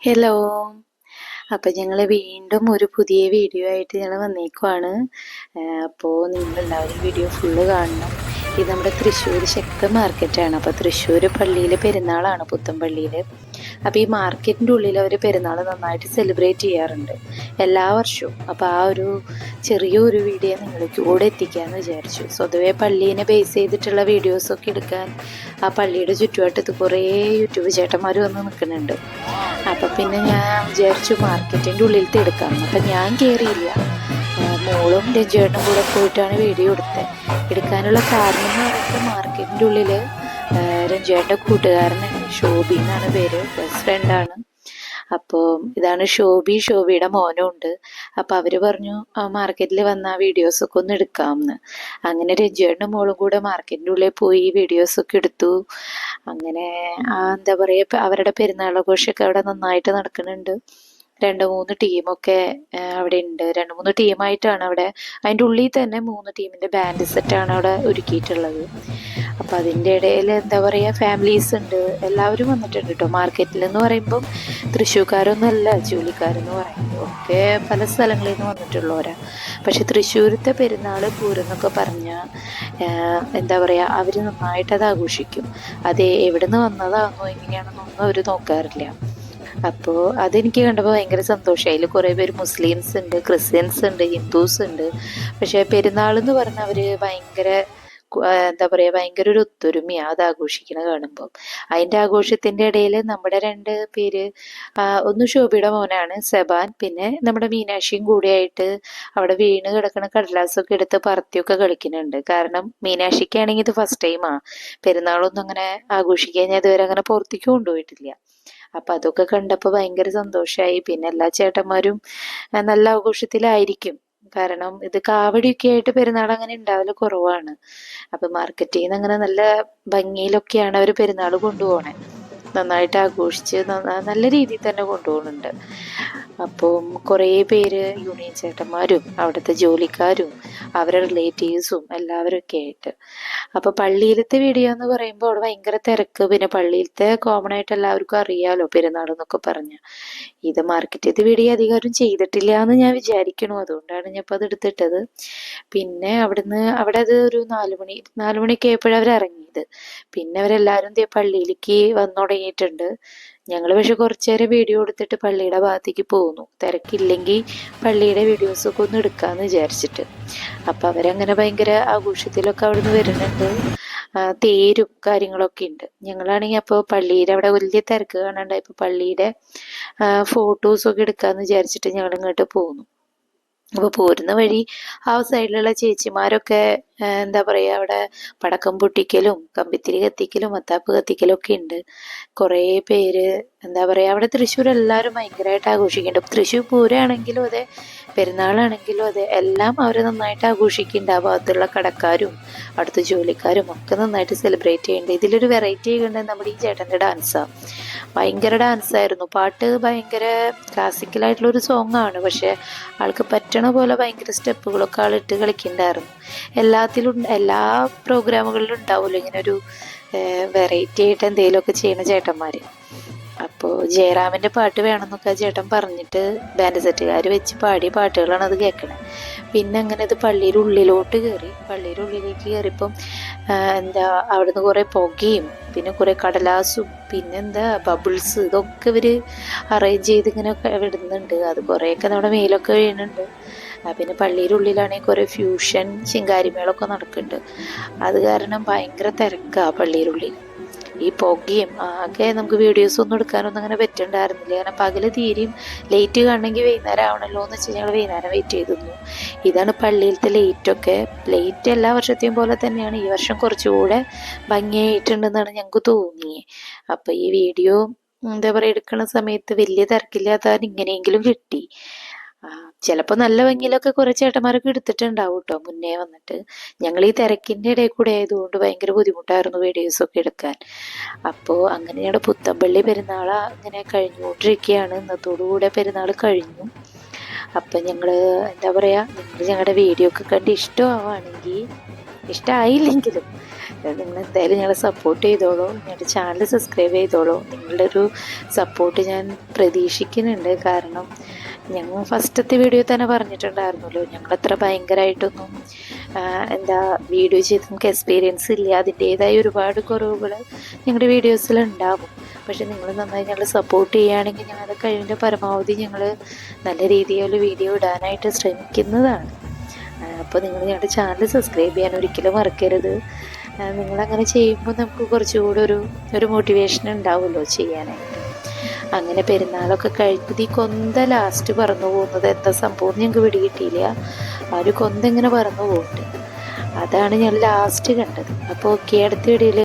Hello അപ്പം ഞങ്ങൾ വീണ്ടും ഒരു പുതിയ വീഡിയോ ആയിട്ട് ഞങ്ങൾ വന്നേക്കുവാണ്. അപ്പോൾ നിങ്ങളെല്ലാവരും വീഡിയോ ഫുള്ള് കാണണം. ഇത് നമ്മുടെ തൃശ്ശൂർ ശക്ത മാർക്കറ്റാണ്. അപ്പോൾ തൃശ്ശൂർ പള്ളിയിൽ പെരുന്നാളാണ് പുത്തൻപള്ളിയിൽ അപ്പോൾ ഈ മാർക്കറ്റിന്റെ ഉള്ളിൽ അവർ പെരുന്നാൾ നന്നായിട്ട് സെലിബ്രേറ്റ് ചെയ്യാറുണ്ട്. എല്ലാ വർഷവും. അപ്പോൾ ആ ഒരു ചെറിയൊരു വീഡിയോ നിങ്ങൾക്ക് കൂടെ എത്തിക്കാമെന്ന് വിചാരിച്ചു. സ്വതവേ പള്ളീനെ ബേസ് ചെയ്തിട്ടുള്ള വീഡിയോസൊക്കെ എടുക്കാൻ ആ പള്ളിയുടെ ചുറ്റുവട്ടത്ത് കുറേ യൂട്യൂബ് ചേട്ടന്മാർ വന്ന് നിൽക്കുന്നുണ്ട് അപ്പോൾ പിന്നെ ഞാൻ വിചാരിച്ചു മാർക്കറ്റിന്റെ ഉള്ളിലത്തെ എടുക്കാം. അപ്പം ഞാൻ കയറിയില്ല മോളും രഞ്ജേട്ടനും കൂടെ പോയിട്ടാണ് വീഡിയോ എടുത്തത് എടുക്കാനുള്ള കാരണം എന്ന് പറയുന്നത് മാർക്കറ്റിന്റെ ഉള്ളിൽ രഞ്ജേട്ടന്റെ കൂട്ടുകാരൻ ഷോബി എന്നാണ് പേര് ബെസ്റ്റ് ഫ്രണ്ടാണ് അപ്പോൾ ഇതാണ് ഷോബി ഷോബിയുടെ മോനും ഉണ്ട്. അപ്പോൾ അവർ പറഞ്ഞു മാർക്കറ്റിൽ വന്ന വീഡിയോസൊക്കെ ഒന്ന് എടുക്കാമെന്ന്. അങ്ങനെ രഞ്ജേട്ടനും മോളും കൂടെ മാർക്കറ്റിന്റെ ഉള്ളിൽ പോയി വീഡിയോസൊക്കെ എടുത്തു. അങ്ങനെ എന്താ പറയുക അവരുടെ പെരുന്നാളാഘോഷമൊക്കെ അവിടെ നന്നായിട്ട് നടക്കുന്നുണ്ട്. രണ്ട് മൂന്ന് ടീമൊക്കെ അവിടെ ഉണ്ട്. രണ്ട് മൂന്ന് ടീമായിട്ടാണ് അവിടെ അതിന്റെ ഉള്ളിൽ തന്നെ മൂന്ന് ടീമിന്റെ ബാൻഡ് സെറ്റാണ് അവിടെ ഒരുക്കിയിട്ടുള്ളത്. അപ്പം അതിന്റെ ഇടയിൽ എന്താ പറയുക ഫാമിലീസ് ഉണ്ട്. എല്ലാവരും വന്നിട്ടുണ്ട് കേട്ടോ മാർക്കറ്റിൽ എന്ന് പറയുമ്പം തൃശ്ശൂർക്കാരൊന്നുമല്ല ജോലിക്കാരെന്ന് പറയുമ്പോൾ ഒക്കെ പല സ്ഥലങ്ങളിൽ നിന്ന് വന്നിട്ടുള്ളവരാ. പക്ഷെ തൃശ്ശൂരത്തെ പെരുന്നാൾ പൂരെന്നൊക്കെ പറഞ്ഞാൽ എന്താ പറയുക അവർ നന്നായിട്ട് അത് ആഘോഷിക്കും. അത് എവിടെ നിന്ന് വന്നതാണോ എങ്ങനെയാണെന്നൊന്നും അവർ നോക്കാറില്ല. അപ്പോൾ അതെനിക്ക് കണ്ടപ്പോൾ ഭയങ്കര സന്തോഷമായി അതിൽ കുറേ പേര് മുസ്ലിംസ് ഉണ്ട് ക്രിസ്ത്യൻസ് ഉണ്ട് ഹിന്ദുസ് ഉണ്ട്. പക്ഷേ പെരുന്നാൾ എന്ന് പറഞ്ഞാൽ അവർ ഭയങ്കര എന്താ പറയുക ഭയങ്കര ഒരു ഒത്തൊരുമയാണ് അത് ആഘോഷിക്കണ കാണുമ്പോൾ അതിന്റെ ആഘോഷത്തിന്റെ ഇടയിൽ നമ്മുടെ രണ്ട് പേര് ഒന്ന് ശോഭയുടെ മോനാണ് സെബാൻ. പിന്നെ നമ്മുടെ മീനാക്ഷിയും കൂടിയായിട്ട് അവിടെ വീണ് കിടക്കുന്ന കടലാസൊക്കെ എടുത്ത് പറത്തിയൊക്കെ കളിക്കുന്നുണ്ട്. കാരണം മീനാക്ഷിക്കാണെങ്കിൽ ഇത് ഫസ്റ്റ് ടൈമാണ് പെരുന്നാളൊന്നും അങ്ങനെ ആഘോഷിക്കാൻ ഞാൻ ഇതുവരെ അങ്ങനെ പുറത്തേക്ക് കൊണ്ടുപോയിട്ടില്ല. അപ്പൊ അതൊക്കെ കണ്ടപ്പോൾ ഭയങ്കര സന്തോഷമായി പിന്നെ എല്ലാ ചേട്ടന്മാരും നല്ല ആഘോഷത്തിലായിരിക്കും. കാരണം ഇത് കാവടിയൊക്കെ ആയിട്ട് പെരുന്നാൾ അങ്ങനെ ഉണ്ടാവൽ കുറവാണ്. അപ്പൊ മാർക്കറ്റിൽ നിന്ന് അങ്ങനെ നല്ല ഭംഗിയിലൊക്കെയാണ് അവർ പെരുന്നാൾ കൊണ്ടുപോകണേ നന്നായിട്ട് ആഘോഷിച്ച് നല്ല രീതിയിൽ തന്നെ കൊണ്ടുപോകുന്നുണ്ട്. അപ്പം കുറേ പേര് യൂണിയൻ ചേട്ടന്മാരും അവിടുത്തെ ജോലിക്കാരും അവരുടെ റിലേറ്റീവ്സും എല്ലാവരും ഒക്കെ ആയിട്ട്. അപ്പോൾ പള്ളിയിലത്തെ വീഡിയോ എന്ന് പറയുമ്പോൾ അവിടെ ഭയങ്കര തിരക്ക്. പിന്നെ പള്ളിയിലത്തെ കോമൺ ആയിട്ട് എല്ലാവർക്കും അറിയാലോ പെരുന്നാൾ എന്നൊക്കെ പറഞ്ഞ്. ഇത് മാർക്കറ്റിലത്തെ വീഡിയോ അധികാരം ചെയ്തിട്ടില്ല എന്ന് ഞാൻ വിചാരിക്കണു. അതുകൊണ്ടാണ് ഞാൻ ഇപ്പോൾ അത് എടുത്തിട്ടത്. പിന്നെ അവിടുന്ന് അവിടെ അത് ഒരു നാല് മണി അവർ ഇറങ്ങിയത്. പിന്നെ അവരെല്ലാവരും പള്ളിയിലേക്ക് വന്നു തുടങ്ങിയിട്ടുണ്ട് ഞങ്ങൾ പക്ഷെ കുറച്ചു നേരം വീഡിയോ എടുത്തിട്ട് പള്ളിയുടെ ഭാഗത്തേക്ക് പോകുന്നു. തിരക്കില്ലെങ്കിൽ പള്ളിയുടെ വീഡിയോസൊക്കെ ഒന്ന് എടുക്കാമെന്ന് വിചാരിച്ചിട്ട്. അപ്പം അവരങ്ങനെ ഭയങ്കര ആഘോഷത്തിലൊക്കെ അവിടെ നിന്ന് വരുന്നുണ്ട് തേരും കാര്യങ്ങളൊക്കെ ഉണ്ട്. ഞങ്ങളാണെങ്കിൽ അപ്പോൾ പള്ളിയുടെ അവിടെ വലിയ തിരക്ക് കാണാണ്ടായപ്പോൾ പള്ളിയുടെ ഫോട്ടോസൊക്കെ എടുക്കാമെന്ന് വിചാരിച്ചിട്ട് ഞങ്ങൾ ഇങ്ങോട്ട് പോകുന്നു. അപ്പോൾ പോരുന്ന വഴി ആ സൈഡിലുള്ള ചേച്ചിമാരൊക്കെ എന്താ പറയുക അവിടെ പടക്കം പൊട്ടിക്കലും കമ്പിത്തിരി കത്തിക്കലും മത്താപ്പ് കത്തിക്കലും ഒക്കെ ഉണ്ട്. കുറേ പേര് എന്താ പറയുക അവിടെ തൃശ്ശൂർ എല്ലാവരും ഭയങ്കരമായിട്ട് ആഘോഷിക്കുന്നുണ്ട്. തൃശ്ശൂർ പൂരമാണെങ്കിലും അതെ പെരുന്നാളാണെങ്കിലും അതെ എല്ലാം അവർ നന്നായിട്ട് ആഘോഷിക്കുന്നുണ്ട്. ആ ഭാഗത്തുള്ള കടക്കാരും അടുത്ത ജോലിക്കാരും ഒക്കെ നന്നായിട്ട് സെലിബ്രേറ്റ് ചെയ്യുന്നുണ്ട്. ഇതിലൊരു വെറൈറ്റി ഉണ്ട്. നമ്മുടെ ഈ ചേട്ടന്റെ ഡാൻസാണ് ഭയങ്കര ഡാൻസായിരുന്നു പാട്ട് ഭയങ്കര ക്ലാസിക്കലായിട്ടുള്ള ഒരു സോങ് ആണ്. പക്ഷേ ആൾക്ക് പറ്റണ പോലെ ഭയങ്കര സ്റ്റെപ്പുകളൊക്കെ ആൾ ഇട്ട് കളിക്കുന്നുണ്ടായിരുന്നു. എല്ലാത്തിലും എല്ലാ പ്രോഗ്രാമുകളിലും ഉണ്ടാവുമല്ലോ ഇങ്ങനെ ഒരു വെറൈറ്റി ആയിട്ട് എന്തെങ്കിലുമൊക്കെ ചെയ്യുന്ന ചേട്ടന്മാർ അപ്പോൾ ജയറാമിന്റെ പാട്ട് വേണമെന്നൊക്കെ ചേട്ടൻ പറഞ്ഞിട്ട് ബാൻഡ് സെറ്റുകാർ വെച്ച് പാടിയ പാട്ടുകളാണ് അത് കേൾക്കണത് പിന്നെ അങ്ങനെ അത് പള്ളിയുടെ ഉള്ളിലോട്ട് കയറി പള്ളിയുടെ ഉള്ളിലേക്ക് കയറിയപ്പം എന്താ അവിടുന്ന് കുറേ പുകയും പിന്നെ കുറേ കടലാസും പിന്നെന്താ ബബിൾസ് ഇതൊക്കെ ഇവർ അറേഞ്ച് ചെയ്ത് ഇങ്ങനെ വിടുന്നുണ്ട് അത് കുറേയൊക്കെ നമ്മുടെ മേലൊക്കെ വീഴുന്നുണ്ട് പിന്നെ പള്ളിയുടെ ഉള്ളിലാണെങ്കിൽ കുറേ ഫ്യൂഷൻ ശിങ്കാരിമേളൊക്കെ നടക്കുന്നുണ്ട് അത് കാരണം ഭയങ്കര തിരക്കാണ് പള്ളിയുടെ ഉള്ളിൽ ഈ പുകയും ആകെ നമുക്ക് വീഡിയോസ് ഒന്നും എടുക്കാനൊന്നും അങ്ങനെ പറ്റണ്ടായിരുന്നില്ല. കാരണം പകൽ തീരെയും ലേറ്റ് കാണണമെങ്കിൽ വൈകുന്നേരം ആവണല്ലോ എന്ന് വെച്ച് ഞങ്ങൾ വൈകുന്നേരം വെയിറ്റ് ചെയ്തിരുന്നു. ഇതാണ് പള്ളിയിലത്തെ ലേറ്റൊക്കെ ലേറ്റ് എല്ലാ വർഷത്തെയും പോലെ തന്നെയാണ്. ഈ വർഷം കുറച്ചുകൂടെ ഭംഗിയായിട്ടുണ്ടെന്നാണ് ഞങ്ങൾക്ക് തോന്നിയത് അപ്പോൾ ഈ വീഡിയോ എന്താ പറയുക എടുക്കുന്ന സമയത്ത് വലിയ തിരക്കില്ലാത്ത ഇങ്ങനെയെങ്കിലും കിട്ടി. ചിലപ്പോൾ നല്ല ഭംഗിയിലൊക്കെ കുറേ ചേട്ടന്മാരൊക്കെ എടുത്തിട്ടുണ്ടാവും കേട്ടോ മുന്നേ വന്നിട്ട് ഞങ്ങൾ ഈ തിരക്കിന്റെ ഇടയിൽ കൂടെ ആയതുകൊണ്ട് ഭയങ്കര ബുദ്ധിമുട്ടായിരുന്നു വീഡിയോസൊക്കെ എടുക്കാൻ. അപ്പോൾ അങ്ങനെ ഞങ്ങളുടെ പുത്തമ്പള്ളി പെരുന്നാൾ അങ്ങനെ കഴിഞ്ഞുകൊണ്ടിരിക്കുകയാണ്. ഇന്നത്തോടുകൂടെ പെരുന്നാൾ കഴിഞ്ഞു. അപ്പം ഞങ്ങൾ എന്താ പറയുക നിങ്ങൾ ഞങ്ങളുടെ വീഡിയോ ഒക്കെ കണ്ട് ഇഷ്ടമാവുകയാണെങ്കിൽ ഇഷ്ടമായില്ലെങ്കിലും നിങ്ങൾ എന്തായാലും ഞങ്ങളെ സപ്പോർട്ട് ചെയ്തോളൂ. ഞങ്ങളുടെ ചാനൽ സബ്സ്ക്രൈബ് ചെയ്തോളൂ. നിങ്ങളുടെ ഒരു സപ്പോർട്ട് ഞാൻ പ്രതീക്ഷിക്കുന്നുണ്ട്. കാരണം ഞങ്ങൾ ഫസ്റ്റത്തെ വീഡിയോ തന്നെ പറഞ്ഞിട്ടുണ്ടായിരുന്നല്ലോ. ഞങ്ങളത്ര ഭയങ്കരമായിട്ടൊന്നും എന്താ വീഡിയോ ചെയ്ത് നമുക്ക് എക്സ്പീരിയൻസ് ഇല്ല. അതിന്റേതായ ഒരുപാട് കുറവുകൾ ഞങ്ങളുടെ വീഡിയോസിൽ ഉണ്ടാവും. പക്ഷെ നിങ്ങൾ നന്നായി ഞങ്ങൾ സപ്പോർട്ട് ചെയ്യുകയാണെങ്കിൽ ഞങ്ങളുടെ കഴിവിന്റെ പരമാവധി ഞങ്ങൾ നല്ല രീതിയിൽ വീഡിയോ ഇടാനായിട്ട് ശ്രമിക്കുന്നതാണ്. അപ്പോൾ നിങ്ങൾ ഞങ്ങളുടെ ചാനൽ സബ്സ്ക്രൈബ് ചെയ്യാൻ ഒരിക്കലും മറക്കരുത്. നിങ്ങളങ്ങനെ ചെയ്യുമ്പോൾ നമുക്ക് കുറച്ചുകൂടെ ഒരു ഒരു മോട്ടിവേഷൻ ഉണ്ടാവുമല്ലോ ചെയ്യാനായിട്ട്. അങ്ങനെ പെരുന്നാളൊക്കെ കഴിഞ്ഞത് ഈ കൊന്ത ലാസ്റ്റ് പറന്നു പോകുന്നത് എന്താ സംഭവം ഞങ്ങൾക്ക് പിടി കിട്ടിയില്ല ആ ഒരു കൊന്ത ഇങ്ങനെ പറന്നു പോകട്ടെ അതാണ് ഞാൻ ലാസ്റ്റ് കണ്ടത്. അപ്പോൾ ഓക്കെ അടുത്ത